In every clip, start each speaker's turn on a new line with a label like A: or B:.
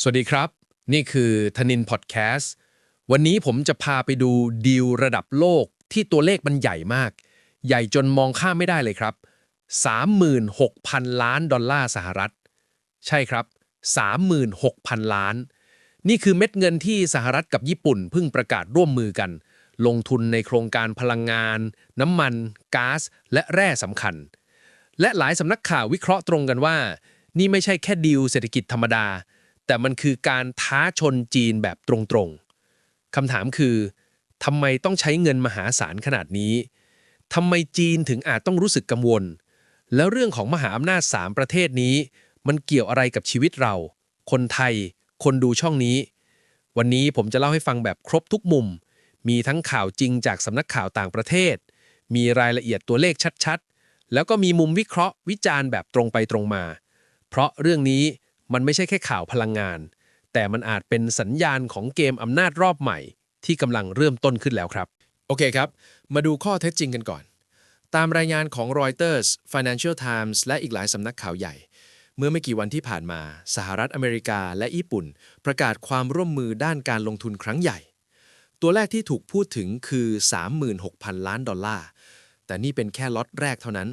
A: สวัสดีครับ นี่คือธนินพอดแคสต์วันนี้ผมจะพาไปดูดีลระดับโลกที่ตัวเลขมันใหญ่มาก ใหญ่จนมองข้ามไม่ได้เลยครับ 36,000 ล้านดอลลาร์สหรัฐ ใช่ครับ 36,000 ล้าน นี่คือเม็ดเงินที่สหรัฐกับญี่ปุ่นเพิ่งประกาศร่วมมือกัน ลงทุนในโครงการพลังงาน น้ำมันก๊าซและแร่สำคัญ และหลายสำนักข่าววิเคราะห์ตรงกันว่า นี่ไม่ใช่แค่ดีลเศรษฐกิจธรรมดา แต่มันคือการท้าชนจีนแบบตรงๆคำถามคือทำไมต้องใช้เงินมหาศาลขนาดนี้ทำไมจีนถึงอาจต้องรู้สึกกังวล แล้วเรื่องของมหาอำนาจสามประเทศนี้ มันเกี่ยวอะไรกับชีวิตเรา คนไทย คนดูช่องนี้ วันนี้ผมจะเล่าให้ฟังแบบครบทุกมุม มีทั้งข่าวจริงจากสำนักข่าวต่างประเทศ มีรายละเอียดตัวเลขชัดๆ แล้วก็มีมุมวิเคราะห์วิจารณ์แบบตรงไปตรงมา เพราะเรื่องนี้ มันไม่ใช่แค่ข่าวพลังงาน แต่มันอาจเป็นสัญญาณของเกมอำนาจรอบใหม่ ที่กำลังเริ่มต้นขึ้นแล้วครับ โอเคครับ มาดูข้อเท็จจริงกันก่อน ตามรายงานของ Reuters Financial Times และอีกหลายสำนักข่าวใหญ่ เมื่อไม่กี่วันที่ผ่านมา สหรัฐอเมริกาและญี่ปุ่น ประกาศความร่วมมือด้านการลงทุนครั้งใหญ่ ตัวแรกที่ถูกพูดถึงคือ 36,000 ล้านดอลลาร์แต่นี่เป็นแค่ล็อตแรกเท่านั้น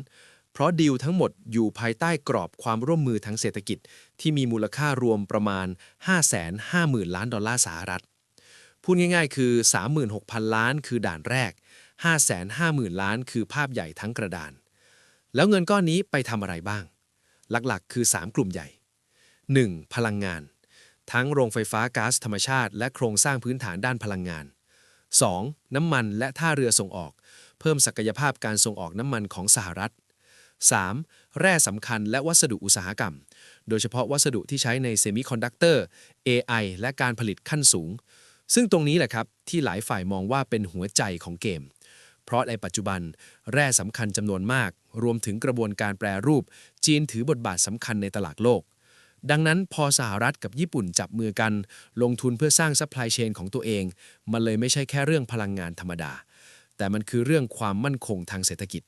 A: เพราะดีลทั้งหมดอยู่ภายใต้กรอบความร่วมมือทางเศรษฐกิจ ที่มีมูลค่ารวมประมาณ 550,000 ล้านดอลลาร์สหรัฐ พูดง่ายๆ คือ 36,000 ล้านคือด่านแรก 550,000 ล้านคือภาพใหญ่ทั้งกระดาน แล้วเงินก้อนนี้ไปทำอะไรบ้าง หลักๆ คือ 3 กลุ่มใหญ่ 1. พลังงาน ทั้งโรงไฟฟ้าก๊าซธรรมชาติ และโครงสร้างพื้นฐานด้านพลังงาน 2. น้ำมันและท่าเรือส่งออก เพิ่มศักยภาพการส่งออกน้ำมันของสหรัฐ 3. แร่สำคัญและวัสดุอุตสาหกรรม โดยเฉพาะวัสดุที่ใช้ในเซมิคอนดักเตอร์ AI และการผลิตขั้นสูง ซึ่งตรงนี้แหละครับ ที่หลายฝ่ายมองว่าเป็นหัวใจของเกม เพราะในปัจจุบัน แร่สำคัญจำนวนมาก รวมถึงกระบวนการแปรรูป จีนถือบทบาทสำคัญในตลาดโลก ดังนั้นพอสหรัฐกับญี่ปุ่นจับมือกัน ลงทุนเพื่อสร้างซัพพลายเชนของตัวเอง มันเลยไม่ใช่แค่เรื่องพลังงานธรรมดา แต่มันคือเรื่องความมั่นคงทางเศรษฐกิจ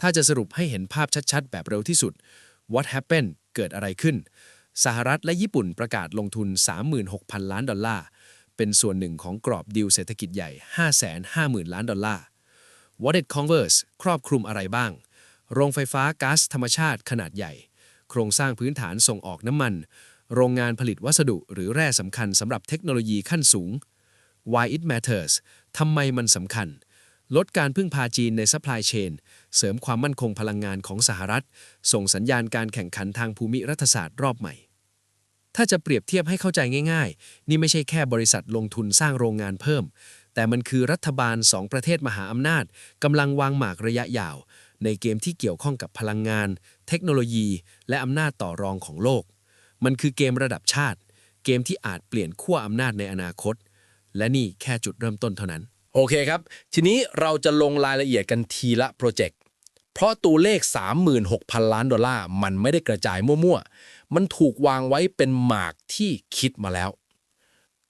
A: ถ้าจะสรุปให้เห็นภาพชัดๆ แบบเร็วที่สุด What happened เกิดอะไรขึ้น สหรัฐและญี่ปุ่นประกาศลงทุน 36,000 ล้านดอลลาร์ เป็นส่วนหนึ่งของกรอบดีลเศรษฐกิจใหญ่ 550,000 ล้านดอลลาร์ What it covers ครอบคลุมอะไรบ้าง โรงไฟฟ้าก๊าซธรรมชาติขนาดใหญ่ โครงสร้างพื้นฐานส่งออกน้ำมัน โรงงานผลิตวัสดุหรือแร่สำคัญสำหรับเทคโนโลยีขั้นสูง Why it matters ทำไมมันสำคัญ ลดการพึ่งพาจีนใน supply chain เสริมความมั่นคงพลังงานของสหรัฐ ส่งสัญญาณการแข่งขันทางภูมิรัฐศาสตร์รอบใหม่ ถ้าจะเปรียบเทียบให้เข้าใจง่าย ๆ นี่ไม่ใช่แค่บริษัทลงทุนสร้างโรงงานเพิ่ม แต่มันคือรัฐบาลสองประเทศมหาอำนาจกำลังวางหมากระยะยาว ในเกมที่เกี่ยวข้องกับพลังงาน เทคโนโลยี และอำนาจต่อรองของโลก มันคือเกมระดับชาติ เกมที่อาจเปลี่ยนขั้วอำนาจในอนาคต และนี่แค่จุดเริ่มต้นเท่านั้น
B: โอเคครับ ทีนี้เราจะลงรายละเอียดกันทีละโปรเจกต์ เพราะตัวเลข 36,000 ล้านดอลลาร์ มันไม่ได้กระจายมั่วๆ มันถูกวางไว้เป็นหมากที่คิดมาแล้ว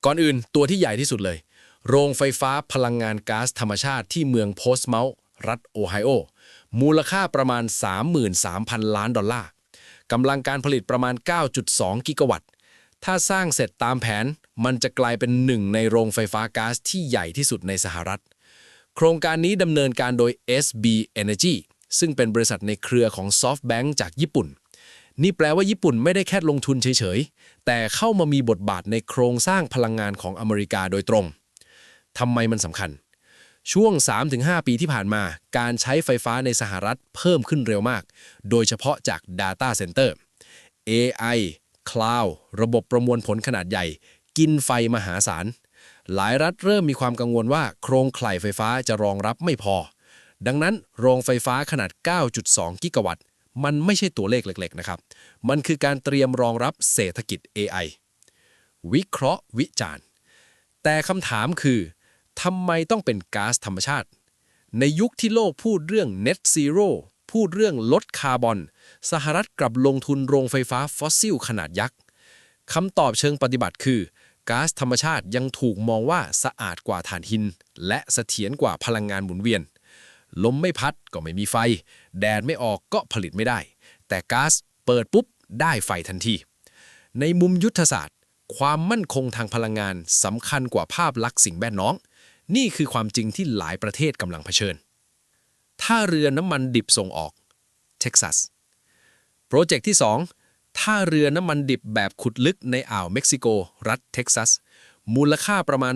B: ก่อนอื่นตัวที่ใหญ่ที่สุดเลย โรงไฟฟ้าพลังงานก๊าซธรรมชาติที่เมืองโพสต์เมาส์รัฐโอไฮโอ มูลค่าประมาณ 33,000 ล้านดอลลาร์กำลังการผลิตประมาณ 9.2 กิกะวัตต์ ถ้าสร้างเสร็จตามแผน มันจะกลายเป็นหนึ่งในโรงไฟฟ้าก๊าซที่ใหญ่ที่สุดในสหรัฐ โครงการนี้ดำเนินการโดย SB Energy ซึ่งเป็นบริษัทในเครือของ SoftBank จากญี่ปุ่น นี่แปลว่าญี่ปุ่นไม่ได้แค่ลงทุนเฉยๆ แต่เข้ามามีบทบาทในโครงสร้างพลังงานของอเมริกาโดยตรงทำไมมันสำคัญ ช่วง 3-5 ปีที่ผ่านมา การใช้ไฟฟ้าในสหรัฐเพิ่มขึ้นเร็วมาก โดยเฉพาะจาก Data Center AI Cloud ระบบประมวลผลขนาดใหญ่ กินไฟมหาศาล หลายรัฐเริ่มมีความกังวลว่าโครงข่ายไฟฟ้าจะรองรับไม่พอ ดังนั้นโรงไฟฟ้าขนาด 9.2 กิกะวัตต์ มันไม่ใช่ตัวเลขเล็กๆนะครับ มันคือการเตรียมรองรับเศรษฐกิจ AI วิเคราะห์วิจารณ์ แต่คำถามคือทำไมต้องเป็นก๊าซธรรมชาติ ในยุคที่โลกพูดเรื่อง Net Zero พูดเรื่องลดคาร์บอน สหรัฐกลับลงทุนโรงไฟฟ้าฟอสซิลขนาดยักษ์คำตอบเชิงปฏิบัติคือ ก๊าซธรรมชาติยังถูกมองว่าสะอาดกว่าถ่านหิน และเสถียรกว่าพลังงานหมุนเวียน ลมไม่พัดก็ไม่มีไฟ แดดไม่ออกก็ผลิตไม่ได้ แต่ก๊าซเปิดปุ๊บได้ไฟทันที ในมุมยุทธศาสตร์ ความมั่นคงทางพลังงานสำคัญกว่าภาพลักษณ์สิ่งแวดล้อมนี่คือความจริงที่หลายประเทศกำลังเผชิญท่าเรือน้ำมันดิบส่งออกเท็กซัสโปรเจกต์ที่ 2 ท่าเรือน้ำมันดิบแบบขุดลึกในอ่าวเม็กซิโก รัฐเท็กซัส มูลค่าประมาณ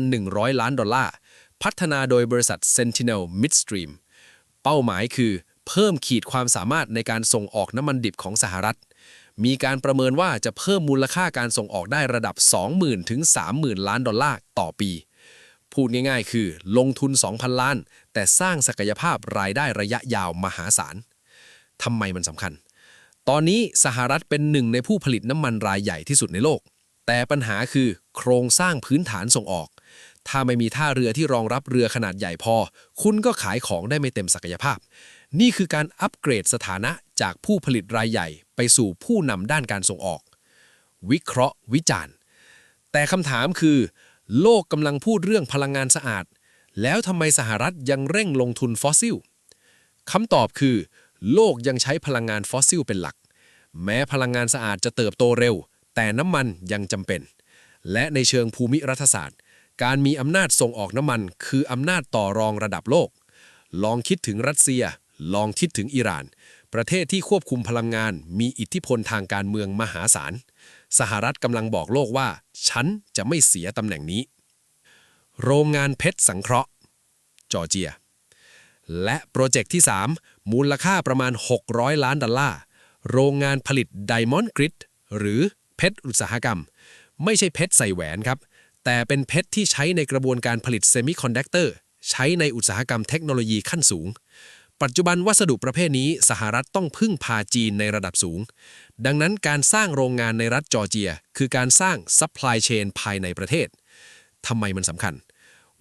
B: 2,100 ล้านดอลลาร์ พัฒนาโดยบริษัท Sentinel Midstream เป้าหมายคือ เพิ่มขีดความสามารถในการส่งออกน้ำมันดิบของสหรัฐ มีการประเมินว่าจะเพิ่มมูลค่าการส่งออกได้ระดับ 20,000 ถึง 30,000 ล้านดอลลาร์ต่อปี พูดง่ายๆ คือ ลงทุน 2,000 ล้าน แต่สร้างศักยภาพรายได้ระยะยาวมหาศาลทำไมมันสำคัญ ตอนนี้สหรัฐเป็นหนึ่งในผู้ผลิตน้ำมันรายใหญ่ที่สุดในโลก แต่ปัญหาคือโครงสร้างพื้นฐานส่งออก ถ้าไม่มีท่าเรือที่รองรับเรือขนาดใหญ่พอ คุณก็ขายของได้ไม่เต็มศักยภาพ นี่คือการอัปเกรดสถานะจากผู้ผลิตรายใหญ่ ไปสู่ผู้นำด้านการส่งออก วิเคราะห์ วิจารณ์ แต่คำถามคือ โลกกำลังพูดเรื่องพลังงานสะอาด แล้วทำไมสหรัฐยังเร่งลงทุนฟอสซิลคำตอบคือ โลกยังใช้พลังงานฟอสซิลเป็นหลัก แม้พลังงานสะอาดจะเติบโตเร็ว แต่น้ำมันยังจำเป็น และในเชิงภูมิรัฐศาสตร์ การมีอำนาจส่งออกน้ำมัน คืออำนาจต่อรองระดับโลก ลองคิดถึงรัสเซีย ลองคิดถึงอิหร่าน ประเทศที่ควบคุมพลังงาน มีอิทธิพลทางการเมืองมหาศาล สหรัฐกำลังบอกโลกว่า ฉันจะไม่เสียตำแหน่งนี้ โรงงานเพชรสังเคราะห์ จอร์เจีย และโปรเจกต์ที่ 3 มูลค่าประมาณ 600 ล้านดอลลาร์ โรงงานผลิตไดมอนด์กริดหรือเพชรอุตสาหกรรม ไม่ใช่เพชรใส่แหวนครับ แต่เป็นเพชรที่ใช้ในกระบวนการผลิตเซมิคอนดักเตอร์ใช้ในอุตสาหกรรมเทคโนโลยีขั้นสูง ปัจจุบันวัสดุประเภทนี้สหรัฐต้องพึ่งพาจีนในระดับสูง ดังนั้นการสร้างโรงงานในรัฐจอร์เจีย คือการสร้างซัพพลายเชนภายในประเทศทำไมมันสำคัญ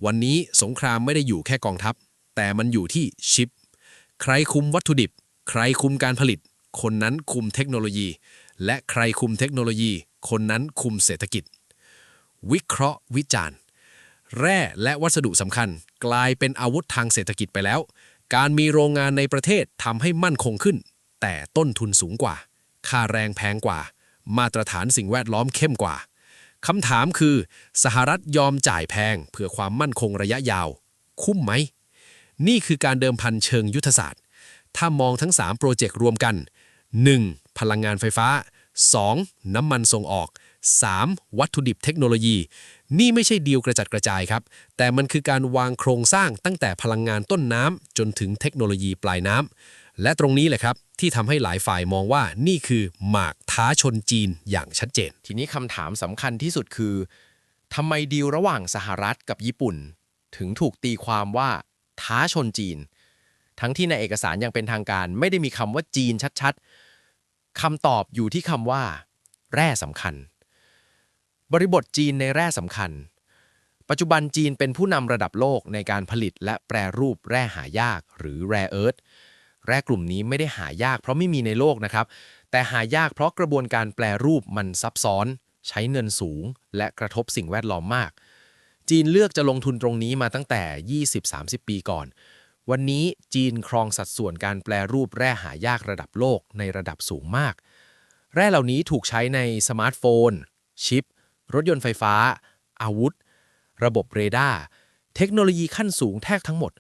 B: วันนี้สงครามไม่ได้อยู่แค่กองทัพ แต่มันอยู่ที่ชิป ใครคุมวัตถุดิบ ใครคุมการผลิต คนนั้นคุมเทคโนโลยี และใครคุมเทคโนโลยี คนนั้นคุมเศรษฐกิจ วิเคราะห์วิจารณ์ แร่และวัสดุสำคัญ กลายเป็นอาวุธทางเศรษฐกิจไปแล้ว การมีโรงงานในประเทศทำให้มั่นคงขึ้น แต่ต้นทุนสูงกว่า ค่าแรงแพงกว่า มาตรฐานสิ่งแวดล้อมเข้มกว่าคำถามคือ สหรัฐยอมจ่ายแพงเพื่อความมั่นคงระยะยาว คุ้มไหม นี่คือการเดิมพันเชิงยุทธศาสตร์ ถ้ามองทั้ง 3 โปรเจกต์รวมกัน 1. พลังงานไฟฟ้า 2. น้ำมันส่งออก 3. วัตถุดิบเทคโนโลยี นี่ไม่ใช่ดีลกระจัดกระจายครับ แต่มันคือการวางโครงสร้างตั้งแต่พลังงานต้นน้ำจนถึงเทคโนโลยีปลายน้ำและตรงนี้แหละครับ ที่ทำให้หลายฝ่ายมองว่านี่คือหมากท้าชนจีนอย่างชัดเจน
A: ทีนี้คำถามสำคัญที่สุดคือทำไมดีลระหว่างสหรัฐกับญี่ปุ่น ถึงถูกตีความว่าท้าชนจีน ทั้งที่ในเอกสารยังเป็นทางการไม่ได้มีคำว่าจีนชัดๆ คำตอบอยู่ที่คำว่า แร่สำคัญ บริบทจีนในแร่สำคัญ ปัจจุบันจีนเป็นผู้นำระดับโลกในการผลิตและแปรรูปแร่หายากหรือแร่เอิร์ธแร่กลุ่มนี้ไม่ได้หายากเพราะไม่มีในโลกนะครับ แต่หายากเพราะกระบวนการแปรรูปมันซับซ้อน ใช้เงินสูง และกระทบสิ่งแวดล้อมมาก จีนเลือกจะลงทุนตรงนี้มาตั้งแต่ 20-30 ปีก่อน วันนี้จีนครองสัดส่วนการแปลรูปแร่หายากระดับโลกในระดับสูงมาก แร่เหล่านี้ถูกใช้ในสมาร์ทโฟน ชิป รถยนต์ไฟฟ้า อาวุธ ระบบเรดาร์ เทคโนโลยีขั้นสูงแทบทั้งหมด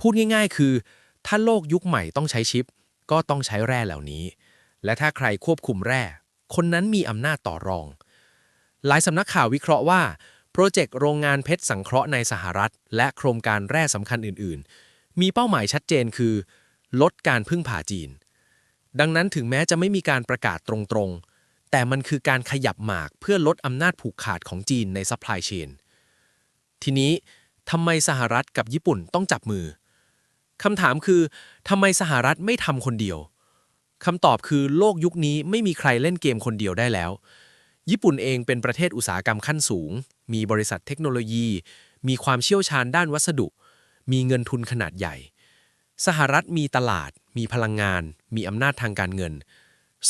A: พูดง่ายๆ คือ ถ้าโลกยุคใหม่ต้องใช้ชิป ก็ต้องใช้แร่เหล่านี้ และถ้าใครควบคุมแร่ คนนั้นมีอำนาจต่อรอง หลายสำนักข่าววิเคราะห์ว่าโปรเจกต์โรงงานเพชรสังเคราะห์ในสหรัฐ และโครงการแร่สำคัญอื่น ๆ มีเป้าหมายชัดเจนคือ ลดการพึ่งพาจีน ดังนั้นถึงแม้จะไม่มีการประกาศตรงๆ แต่มันคือการขยับหมากเพื่อลดอำนาจผูกขาดของจีนในซัพพลายเชนทีนี้ทำไมสหรัฐกับญี่ปุ่นต้องจับมือคำถามคือทำไมสหรัฐไม่ทำคนเดียวคำตอบคือโลกยุคนี้ไม่มีใครเล่นเกมคนเดียวได้แล้ว ญี่ปุ่นเองเป็นประเทศอุตสาหกรรมขั้นสูง มีบริษัทเทคโนโลยี มีความเชี่ยวชาญด้านวัสดุ มีเงินทุนขนาดใหญ่ สหรัฐมีตลาด มีพลังงาน มีอำนาจทางการเงิน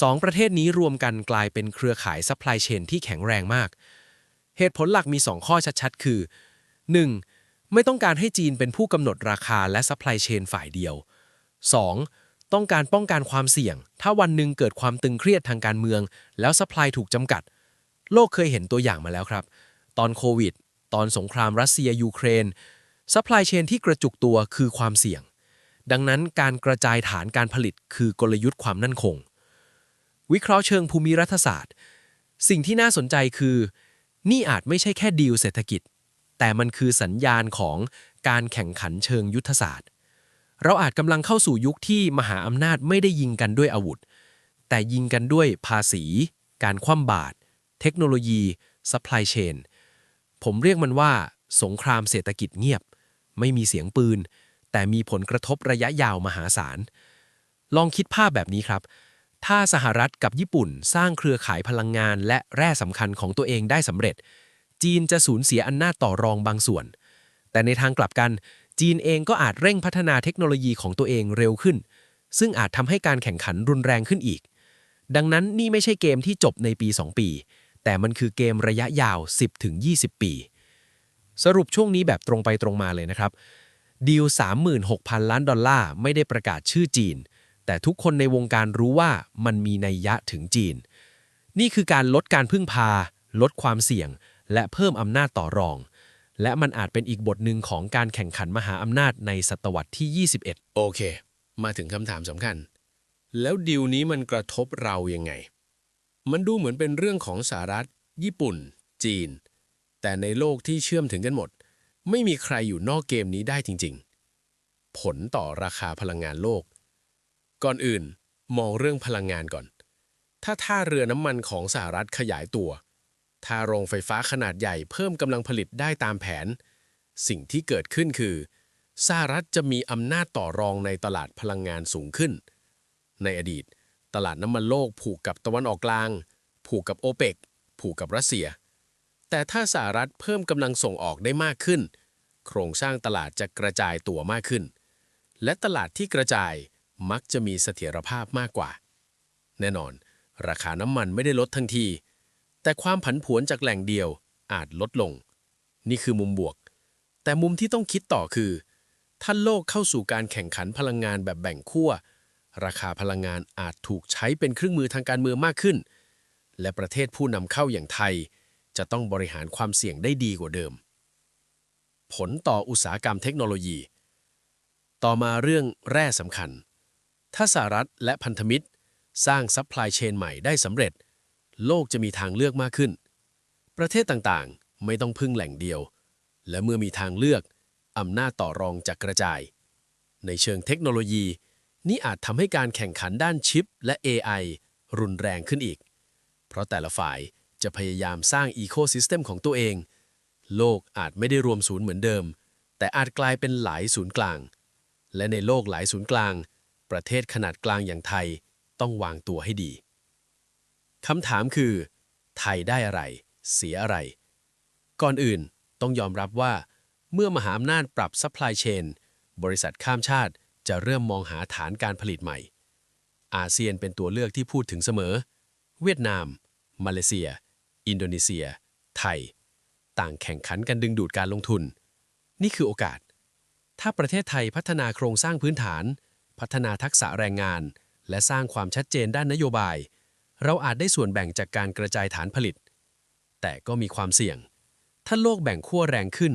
A: สองประเทศนี้รวมกันกลายเป็นเครือข่ายซัพพลายเชนที่แข็งแรงมาก เหตุผลหลักมี 2 ข้อชัดๆ คือ 1. ไม่ต้องการให้จีนเป็นผู้กำหนดราคาและซัพพลายเชนฝ่ายเดียว 2. ต้องการป้องกันความเสี่ยง ถ้าวันหนึ่งเกิดความตึงเครียดทางการเมือง แล้วซัพพลายถูกจำกัด โลกเคยเห็นตัวอย่างมาแล้วครับ ตอนโควิด ตอนสงครามรัสเซียยูเครน ซัพพลายเชนที่กระจุกตัวคือความเสี่ยง ดังนั้นการกระจายฐานการผลิตคือกลยุทธ์ความมั่นคง วิเคราะห์เชิงภูมิรัฐศาสตร์ สิ่งที่น่าสนใจคือ นี่อาจไม่ใช่แค่ดีลเศรษฐกิจ แต่มันคือสัญญาณของการแข่งขันเชิงยุทธศาสตร์ เราอาจกำลังเข้าสู่ยุคที่มหาอำนาจไม่ได้ยิงกันด้วยอาวุธ แต่ยิงกันด้วยภาษี การคว่ำบาตรเทคโนโลยี supply chain ผมเรียกมันว่า สงครามเศรษฐกิจเงียบ ไม่มีเสียงปืน แต่มีผลกระทบระยะยาวมหาศาล ลองคิดภาพแบบนี้ครับ ถ้าสหรัฐกับญี่ปุ่นสร้างเครือข่ายพลังงานและแร่สำคัญของตัวเองได้สำเร็จ จีนจะสูญเสียอำนาจต่อรองบางส่วน แต่ในทางกลับกัน จีนเองก็อาจเร่งพัฒนาเทคโนโลยีของตัวเองเร็วขึ้น ซึ่งอาจทำให้การแข่งขันรุนแรงขึ้นอีก ดังนั้นนี่ไม่ใช่เกมที่จบในปี 2 ปี แต่มันคือเกมระยะยาว 10-20 ปี สรุปช่วงนี้แบบตรงไปตรงมาเลยนะครับดีล 36,000 ล้านดอลลาร์ไม่ได้ประกาศชื่อจีน แต่ทุกคนในวงการรู้ว่ามันมีนัยยะถึงจีน นี่คือการลดการพึ่งพา ลดความเสี่ยง และเพิ่มอำนาจต่อรอง และมันอาจเป็นอีกบทหนึ่งของการแข่งขันมหาอำนาจในศตวรรษที่ 21
B: โอเค มาถึงคำถามสำคัญ แล้วดีลนี้มันกระทบเรายังไง มันดูเหมือนเป็นเรื่องของสหรัฐ ญี่ปุ่น จีน แต่ในโลกที่เชื่อมถึงกันหมด ไม่มีใครอยู่นอกเกมนี้ได้จริง ๆ ผลต่อราคาพลังงานโลก ก่อนอื่น มองเรื่องพลังงานก่อน ถ้าท่าเรือน้ำมันของสหรัฐขยายตัว ถ้าโรงไฟฟ้าขนาดใหญ่เพิ่มกำลังผลิตได้ตามแผน สิ่งที่เกิดขึ้นคือสหรัฐจะมีอำนาจต่อรองในตลาดพลังงานสูงขึ้น ในอดีต ตลาดน้ำมันโลกผูกกับตะวันออกกลาง ผูกกับโอเปกผูกกับรัสเซีย แต่ถ้าสหรัฐเพิ่มกำลังส่งออกได้มากขึ้น โครงสร้างตลาดจะกระจายตัวมากขึ้น และตลาดที่กระจายมักจะมีเสถียรภาพมากกว่า แน่นอน ราคาน้ำมันไม่ได้ลดทันที แต่ความผันผวนจากแหล่งเดียวอาจลดลง นี่คือมุมบวก แต่มุมที่ต้องคิดต่อคือ ถ้าโลกเข้าสู่การแข่งขันพลังงานแบบแบ่งขั้ว ราคาพลังงานอาจถูกใช้เป็นเครื่องมือทางการเมืองมากขึ้น และประเทศผู้นำเข้าอย่างไทย จะต้องบริหารความเสี่ยงได้ดีกว่าเดิม ผลต่ออุตสาหกรรมเทคโนโลยี ต่อมาเรื่องแร่สำคัญ ถ้าสหรัฐและพันธมิตร สร้างซัพพลายเชนใหม่ได้สำเร็จ โลกจะมีทางเลือกมากขึ้น ประเทศต่างๆ ไม่ต้องพึ่งแหล่งเดียว และเมื่อมีทางเลือกอำนาจต่อรองจะกระจาย ในเชิงเทคโนโลยี นี่อาจทำให้การแข่งขันด้านชิป และ AI รุนแรงขึ้นอีก เพราะแต่ละฝ่าย จะพยายามสร้างอีโคซิสเต็มของตัวเอง โลกอาจไม่ได้รวมศูนย์เหมือนเดิม แต่อาจกลายเป็นหลายศูนย์กลาง และในโลกหลายศูนย์กลาง ประเทศขนาดกลางอย่างไทยต้องวางตัวให้ดีคำถามคือ ไทยได้อะไร เสียอะไร ก่อนอื่นต้องยอมรับว่า เมื่อมหาอำนาจปรับซัพพลายเชนบริษัทข้ามชาติจะเริ่มมองหาฐานการผลิตใหม่ อาเซียนเป็นตัวเลือกที่พูดถึงเสมอ เวียดนาม มาเลเซีย อินโดนีเซีย ไทย ต่างแข่งขันกันดึงดูดการลงทุน นี่คือโอกาส ถ้าประเทศไทยพัฒนาโครงสร้างพื้นฐาน พัฒนาทักษะแรงงาน และสร้างความชัดเจนด้านนโยบาย เราอาจได้ส่วนแบ่งจากการกระจายฐานผลิต แต่ก็มีความเสี่ยง ถ้าโลกแบ่งขั้วแรงขึ้น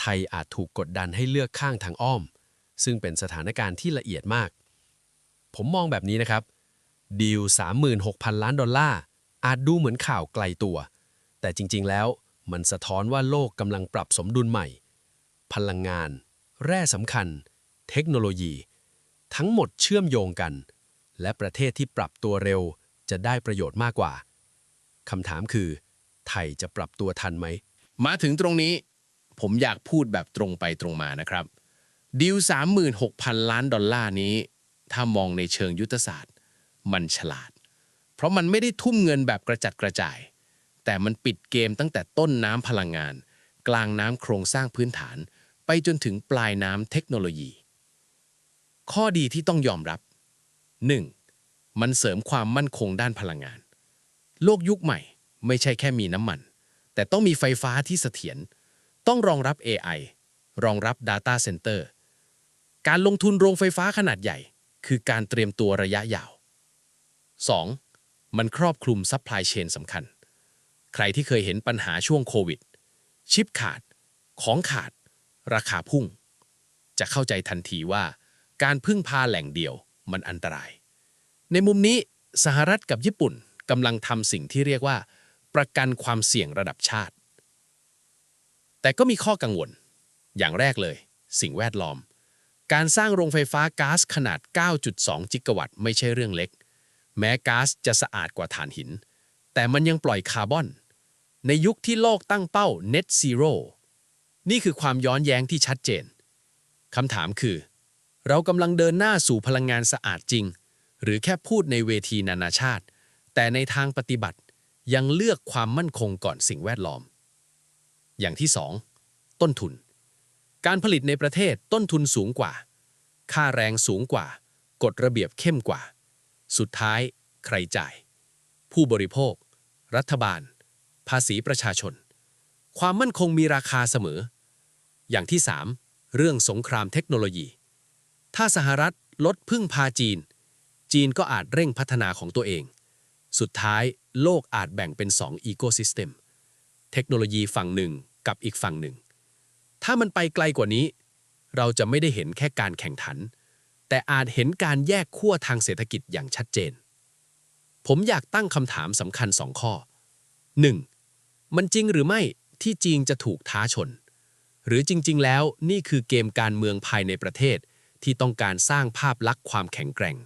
B: ไทยอาจถูกกดดันให้เลือกข้างทางอ้อม ซึ่งเป็นสถานการณ์ที่ละเอียดมาก ผมมองแบบนี้นะครับดีล36,000 ล้านดอลลาร์ อาจดูเหมือนข่าวไกลตัว แต่จริงๆแล้วมันสะท้อนว่าโลกกำลังปรับสมดุลใหม่ พลังงาน แร่สำคัญ เทคโนโลยี ทั้งหมดเชื่อมโยงกัน และประเทศที่ปรับตัวเร็วจะได้ประโยชน์มากกว่าคำถามคือ ไทยจะปรับตัวทันไหม มาถึงตรงนี้ ผมอยากพูดแบบตรงไปตรงมานะครับ ดีล 36,000 ล้านดอลลาร์นี้ ถ้ามองในเชิงยุทธศาสตร์ มันฉลาด เพราะมันไม่ได้ทุ่มเงินแบบกระจัดกระจาย แต่มันปิดเกมตั้งแต่ต้นน้ำพลังงาน กลางน้ำโครงสร้างพื้นฐาน ไปจนถึงปลายน้ำเทคโนโลยี ข้อดีที่ต้องยอมรับ 1. มันเสริมความมั่นคงด้านพลังงาน โลกยุคใหม่ไม่ใช่แค่มีน้ำมัน แต่ต้องมีไฟฟ้าที่เสถียร ต้องรองรับ AI รองรับ Data Center การลงทุนโรงไฟฟ้าขนาดใหญ่ คือการเตรียมตัวระยะยาว 2. มันครอบคลุมซัพพลายเชนสำคัญ
A: ใครที่เคยเห็นปัญหาช่วงโควิด ชิปขาด ของขาด ราคาพุ่ง จะเข้าใจทันทีว่า การพึ่งพาแหล่งเดียวมันอันตราย ในมุมนี้สหรัฐกับญี่ปุ่นกำลังทำสิ่งที่เรียกว่า ประกันความเสี่ยงระดับชาติ แต่ก็มีข้อกังวล อย่างแรกเลย สิ่งแวดล้อม การสร้างโรงไฟฟ้าก๊าซขนาด 9.2 จิกะวัตต์ไม่ใช่เรื่องเล็ก แม้ก๊าซจะสะอาดกว่าถ่านหิน แต่มันยังปล่อยคาร์บอน ในยุคที่โลกตั้งเป้า Net Zero นี่คือความย้อนแย้งที่ชัดเจนคำถามคือ เรากำลังเดินหน้าสู่พลังงานสะอาดจริง หรือแค่พูดในเวทีนานาชาติ แต่ในทางปฏิบัติยังเลือกความมั่นคงก่อนสิ่งแวดล้อม อย่างที่ 2 ต้นทุน การผลิตในประเทศต้นทุนสูงกว่า ค่าแรงสูงกว่า กฎระเบียบเข้มกว่า สุดท้ายใครจ่าย ผู้บริโภค รัฐบาล ภาษีประชาชน ความมั่นคงมีราคาเสมอ อย่างที่ 3 เรื่องสงครามเทคโนโลยี ถ้าสหรัฐลดพึ่งพาจีน จีนก็อาจเร่งพัฒนาของตัวเอง สุดท้ายโลกอาจแบ่งเป็น2อีโคซิสเต็มเทคโนโลยีฝั่งหนึ่งกับอีกฝั่งหนึ่ง ถ้ามันไปไกลกว่านี้ เราจะไม่ได้เห็นแค่การแข่งขัน แต่อาจเห็นการแยกขั้วทางเศรษฐกิจอย่างชัดเจน ผมอยากตั้งคำถามสำคัญสองข้อ 1. มันจริงหรือไม่ที่จีนจะถูกท้าชน หรือจริง ๆ แล้วนี่คือเกมการเมืองภายในประเทศที่ต้องการสร้างภาพลักษณ์ความแข็งแกร่ง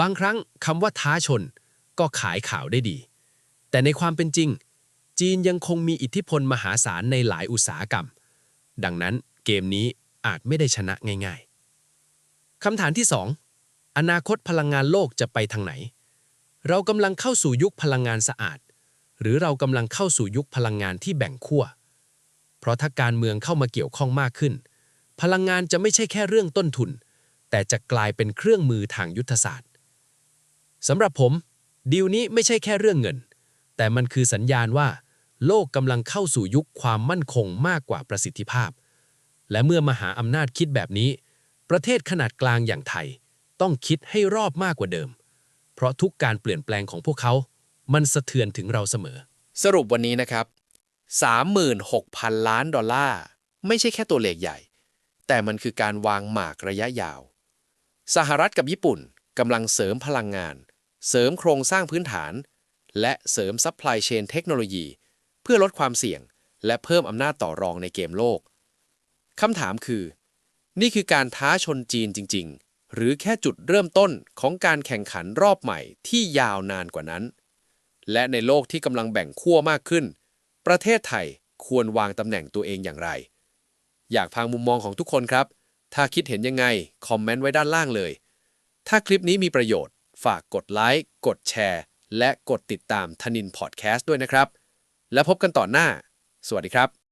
A: บางครั้งคำว่าท้าชนก็ขายข่าวได้ดี แต่ในความเป็นจริง จีนยังคงมีอิทธิพลมหาศาลในหลายอุตสาหกรรม ดังนั้นเกมนี้อาจไม่ได้ชนะง่าย ๆ คำถามที่ 2 อนาคตพลังงานโลกจะไปทางไหน เรากำลังเข้าสู่ยุคพลังงานสะอาด หรือเรากำลังเข้าสู่ยุคพลังงานที่แบ่งขั้ว เพราะถ้าการเมืองเข้ามาเกี่ยวข้องมากขึ้น พลังงานจะไม่ใช่แค่เรื่องต้นทุน แต่จะกลายเป็นเครื่องมือทางยุทธศาสตร์สำหรับผม ดีลนี้ไม่ใช่แค่เรื่องเงิน แต่มันคือสัญญาณว่า โลกกำลังเข้าสู่ยุคความมั่นคงมากกว่าประสิทธิภาพ และเมื่อมหาอำนาจคิดแบบนี้ ประเทศขนาดกลางอย่างไทย ต้องคิดให้รอบมากกว่าเดิม เพราะทุกการเปลี่ยนแปลงของพวกเขา มันสะเทือนถึงเราเสมอ
C: สรุปวันนี้นะครับ 36,000 ล้านดอลลาร์ ไม่ใช่แค่ตัวเลขใหญ่ แต่มันคือการวางหมากระยะยาว สหรัฐกับญี่ปุ่นกำลังเสริมพลังงาน เสริมโครงสร้างพื้นฐาน และเสริมซัพพลายเชนเทคโนโลยี เพื่อลดความเสี่ยง และเพิ่มอำนาจต่อรองในเกมโลกคำถามคือ นี่คือการท้าชนจีนจริง ๆ หรือแค่จุดเริ่มต้นของการแข่งขันรอบใหม่ที่ยาวนานกว่านั้น และในโลกที่กำลังแบ่งขั้วมากขึ้น ประเทศไทยควรวางตำแหน่งตัวเองอย่างไร อยากฟังมุมมองของทุกคนครับ ถ้าคิดเห็นยังไง คอมเมนต์ไว้ด้านล่างเลย ถ้าคลิปนี้มีประโยชน์ ฝากกดไลค์ กดแชร์ และกดติดตามทนินพอดแคสต์ด้วยนะครับ แล้วพบกันต่อหน้า สวัสดีครับ